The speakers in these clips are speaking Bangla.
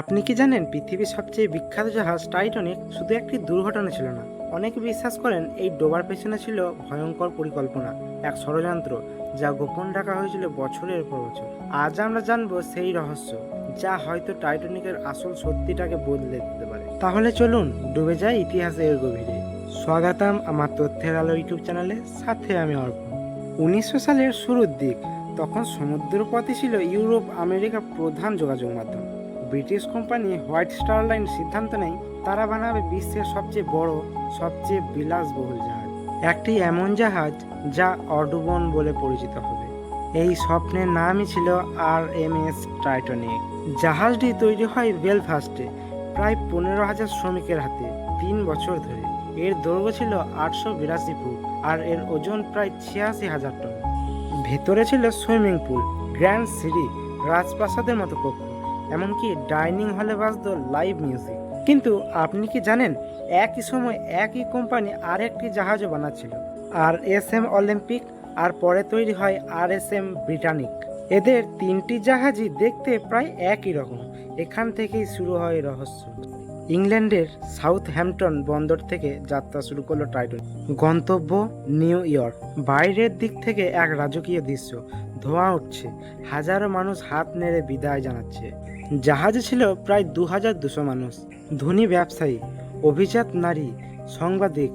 আপনি কি জানেন পৃথিবীর সবচেয়ে বিখ্যাত জাহাজ টাইটনিক শুধু একটি দুর্ঘটনা ছিল না? অনেকে বিশ্বাস করেন এই ডোবার পেছনে ছিল ভয়ঙ্কর পরিকল্পনা, এক ষড়যন্ত্র যা গোপন রাখা হয়েছিল বছরের পর বছর। আজ আমরা জানব সেই রহস্য, যা হয়তো টাইটানিকের আসল সত্যিটাকে বদলে দিতে পারে। তাহলে চলুন ডুবে যায় ইতিহাসের গভীরে। স্বাগতম আমার তথ্যের আলো ইউটিউব চ্যানেলে, সাথে আমি অর্পণ। উনিশশো সালের শুরুর দিক, তখন সমুদ্রপথে ছিল ইউরোপ আমেরিকার প্রধান যোগাযোগ মাধ্যম। British company White Star Line সিদ্ধান্ত নেয়, তারা বানাবে বিশ্বের সবচেয়ে বড়, সবচেয়ে বিলাসবহুল জাহাজ। একটি এমন জাহাজ যা অডুবন বলে পরিচিত হবে। এই স্বপ্নের নামই ছিল আর এম এস টাইটনিক। জাহাজটি তৈরি হয় বেলফাস্টে, প্রায় পনেরো হাজার শ্রমিকের হাতে, তিন বছর ধরে। এর দৈর্ঘ্য ছিল আটশো বিরাশি ফুট আর এর ওজন প্রায় ছিয়াশি হাজার টন। ভেতরে ছিল সুইমিং পুল, গ্র্যান্ড সিটি, রাজপ্রাসাদের মতো কক্ষ। এমনকি ডাইনিং হলে বাজত লাইভ মিউজিক। কিন্তু আপনি কি জানেন, একই সময় একই কোম্পানি আরেকটি জাহাজও বানাচ্ছিল। আর এস এম অলিম্পিক, আর পরে তৈরি হয় আর এস এম ব্রিটানিক। এদের তিনটি জাহাজই দেখতে প্রায় একই রকম। এখান থেকেই শুরু হয় রহস্য। ইংল্যান্ডের সাউথ হ্যাম্পটন বন্দর থেকে যাত্রা শুরু করল টাইটন গন্তব্য নিউ ইয়র্ক। বাইরের দিক থেকে এক রাজকীয় দৃশ্য। ধোঁয়া উঠছে। হাজারো মানুষ হাত নেড়ে বিদায় জানাচ্ছে। জাহাজে ছিল প্রায় দু হাজার দুশো মানুষ। ধনী ব্যবসায়ী, অভিজাত নারী, সাংবাদিক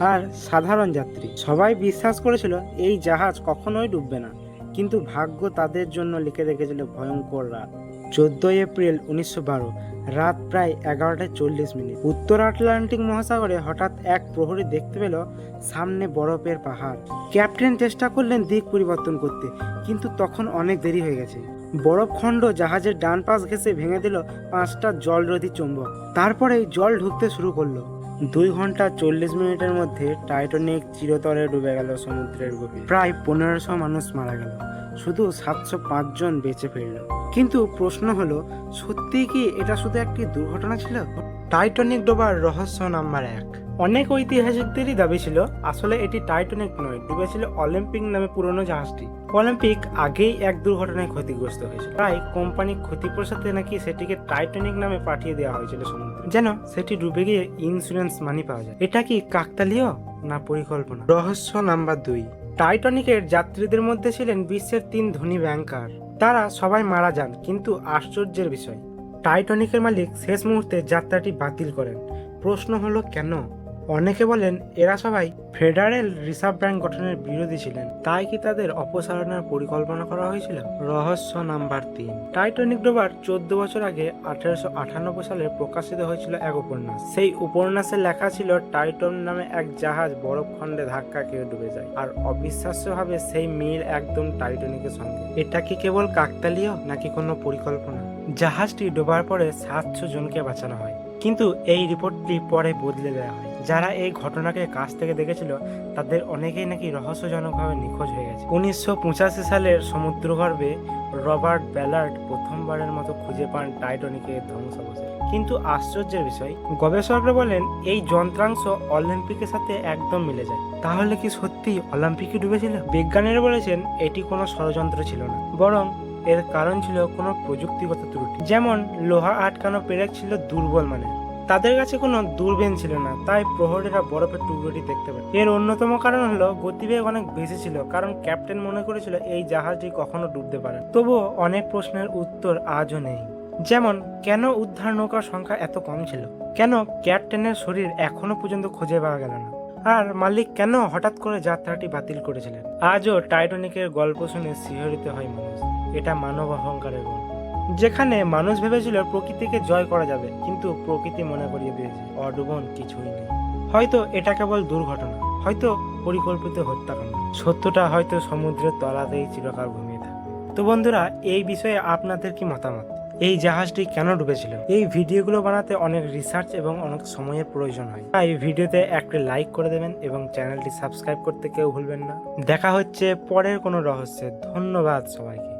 আর সাধারণ যাত্রী। সবাই বিশ্বাস করেছিল এই জাহাজ কখনোই ডুববে না। কিন্তু ভাগ্য তাদের জন্য লিখে রেখেছিল ভয়ঙ্কর রাত। চোদ্দই এপ্রিল উনিশশো বারো, রাত প্রায় এগারোটায় চল্লিশ মিনিট। উত্তর আটলান্টিক মহাসাগরে হঠাৎ এক প্রহরী দেখতে পেল সামনে বরফের পাহাড়। ক্যাপ্টেন চেষ্টা করলেন দিক পরিবর্তন করতে, কিন্তু তখন অনেক দেরি হয়ে গেছে। বরফখণ্ড জাহাজের ডান পাশ ঘেঁষে ভেঙে দিল পাঁচটা জলরোধী চুম্বক। তারপরেই জল ঢুকতে শুরু করল। দুই ঘণ্টা চল্লিশ মিনিটের মধ্যে টাইটানিক চিরতরে ডুবে গেল সমুদ্রের গভীর। প্রায় পনেরোশো মানুষ মারা গেল। শুধু সাতশো পাঁচ জন বেঁচে ফিরল। কিন্তু প্রশ্ন হলো, সত্যিই কি এটা শুধু একটি দুর্ঘটনা ছিল? টাইটানিক ডোবার রহস্য নাম্বার এক। অনেক ঐতিহাসিকদেরই দাবি ছিল আসলে এটি টাইটানিক নয় ডুবে ছিল অলিম্পিক নামে পুরনো জাহাজটি। অলিম্পিক আগেই এক দুর্ঘটনায় ক্ষতিগ্রস্ত হয়েছিল। তাই কোম্পানি ক্ষতিপূরণে নাকি সেটিকে টাইটনিক নামে পাঠিয়ে দেওয়া হয়েছিল সমুদ্রে। যেন সেটি ডুবে গিয়ে ইন্স্যুরেন্স মানি পাওয়া যায়। এটা কি কাকতালীয় না পরিকল্পনা? রহস্য নাম্বার দুই। টাইটনিকের যাত্রীদের মধ্যে ছিলেন বিশ্বের তিন ধনী ব্যাংকার। তারা সবাই মারা যান কিন্তু আশ্চর্যের বিষয় টাইটানিকের মালিক শেষ মুহূর্তে যাত্রাটি বাতিল করেন। প্রশ্ন হলো কেন? অনেকে বলেন, এরা সবাই ফেডারেল রিজার্ভ ব্যাংক গঠনের বিরোধী ছিলেন। তাই কি তাদের অপসারণের পরিকল্পনা করা হয়েছিল? রহস্য নাম্বার তিন। টাইটানিক ডোবার চোদ্দ বছর আগে আঠারোশো আটানব্বই সালে প্রকাশিত হয়েছিল এক উপন্যাস। সেই উপন্যাসে লেখা ছিল, টাইটন নামে এক জাহাজ বরফখণ্ডে ধাক্কা খেয়ে ডুবে যায়। আর অবিশ্বাস্যভাবে সেই মিল একদম টাইটানিকের সঙ্গে। এটা কি কেবল কাকতালীয় নাকি কোনো পরিকল্পনা? জাহাজটি ডোবার পরে সাতশো জনকে বাঁচানো হয়। কিন্তু এই রিপোর্টটি পরে বদলে দেওয়া হয়। যারা এই ঘটনাকে কাছ থেকে দেখেছিল, তাদের অনেকেই নাকি রহস্যজনকভাবে নিখোঁজ হয়ে গেছে। উনিশশো পঁচাশি সালের সমুদ্রগর্ভে রবার্ট ব্যালার্ড প্রথমবারের মতো খুঁজে পান টাইটনিকের ধ্বংসাবশেষ। কিন্তু আশ্চর্যের বিষয়, গবেষকরা বলেন, এই যন্ত্রাংশ অলিম্পিকের সাথে একদম মিলে যায়। তাহলে কি সত্যি অলিম্পিকে ডুবেছিল? বিজ্ঞানীরা বলেছেন, এটি কোনো ষড়যন্ত্র ছিল না। বরং এর কারণ ছিল কোনো প্রযুক্তিগত ত্রুটি। যেমন, লোহা আটকানো পেরেক ছিল দুর্বল মানের। তাদের কাছে কোনো দূরবীন ছিল না, তাই প্রহরীরা বরফের টুকরোটি দেখতে পায় এর অন্যতম কারণ হলো, গতিবেগ অনেক বেশি ছিল, কারণ ক্যাপ্টেন মনে করেছিল এই জাহাজটি কখনো ডুবতে পারে তবুও অনেক প্রশ্নের উত্তর আজও নেই। যেমন, কেন উদ্ধার নৌকার সংখ্যা এত কম ছিল? কেন ক্যাপ্টেনের শরীর এখনও পর্যন্ত খুঁজে পাওয়া গেল না? আর মালিক কেন হঠাৎ করে যাত্রাটি বাতিল করেছিলেন? আজও টাইটানিকের গল্প শুনে শিহরিত হয় মানুষ। এটা মানব অহংকারের গল্প। যেখানে মানুষ ভেবেছিল প্রকৃতিকে জয় করা যাবে, কিন্তু প্রকৃতি মনে করিয়ে দিয়েছে, অডুবন কিছুই নেই। হয়তো এটা কেবল দুর্ঘটনা, হয়তো পরিকল্পিত হত্যাকাণ্ড। সত্যটা হয়তো সমুদ্রের তলাতেই চিরকাল ঘুমিয়ে থাকে তো বন্ধুরা, এই বিষয়ে আপনাদের কি মতামত? এই জাহাজটি কেন ডুবেছিল? এই ভিডিওগুলো বানাতে অনেক রিসার্চ এবং অনেক সময়ের প্রয়োজন হয়। তাই ভিডিওতে একটা লাইক করে দেবেন এবং চ্যানেলটি সাবস্ক্রাইব করতে কেউ ভুলবেন না। দেখা হচ্ছে পরের কোনো রহস্যে। ধন্যবাদ সবাইকে।